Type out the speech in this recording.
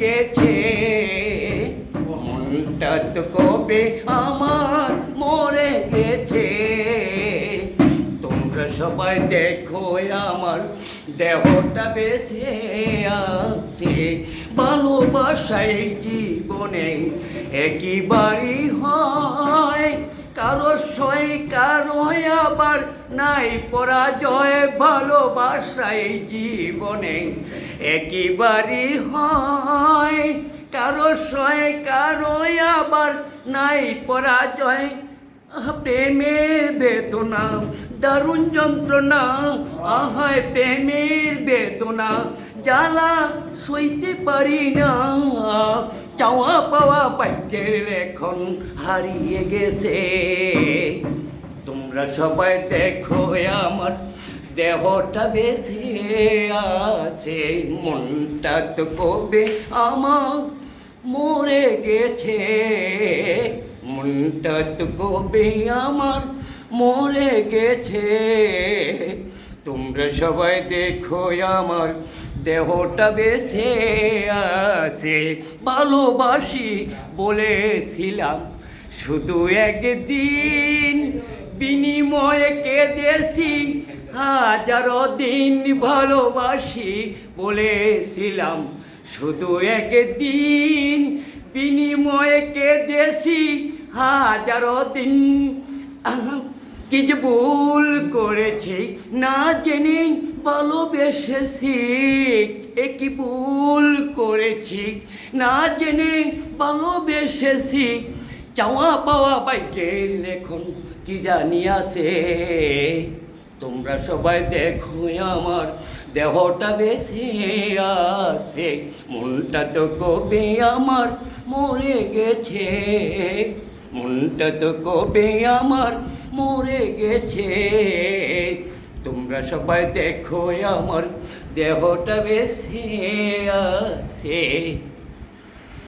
গেছে মনটা তো কবে আমার মরে গেছে। তোমরা সবাই দেখো আমার দেহটা বেঁচে আছে। ভালোবাসাই জীবনে একইবারই হয়। কারও সই কারও আবার নাই পরাজয় ভালোবাসাই জীবনে একইবারই হয়। কারও সয়, কারও আবার নাই পরাজয়। প্রেমের বেদনা, দারুণ যন্ত্রণা। আহায়, প্রেমের বেদনা, জ্বালা সইতে পারি না। চাওয়া পাওয়া বাক্যের লেখন হারিয়ে গেছে। তোমরা সবাই দেখো আমার দেহটা বেশি আছে মনটা তো কবে আমার মরে গেছে? মনটা তো কবে আমার মরে গেছে? তোমরা সবাই দেখো আমার দেহটা বেছে আছে। ভালোবাসি বলেছিলাম, শুধু একদিন বিনিময়ে কেঁদেছি। হাজারো দিন ভালোবাসি বলেছিলাম। শুধু একদিন বিনিময়ে কেঁদেছি হাজারো দিন। কি যে ভুল করেছি, না জেনে ভালোবেসেছি, এ কি ভুল করেছি? না জেনে ভালোবেসেছি, চাওয়া পাওয়া বাইকের লেখন কি জানি আছে? তোমরা সবাই দেখো আমার দেহটা বেশি আছে, মনটা তো কবে আমার মরে গেছে, মনটা তো কবে আমার মরে গেছে। তোমরা সবাই দেখো আমার দেহটা বেশি আছে।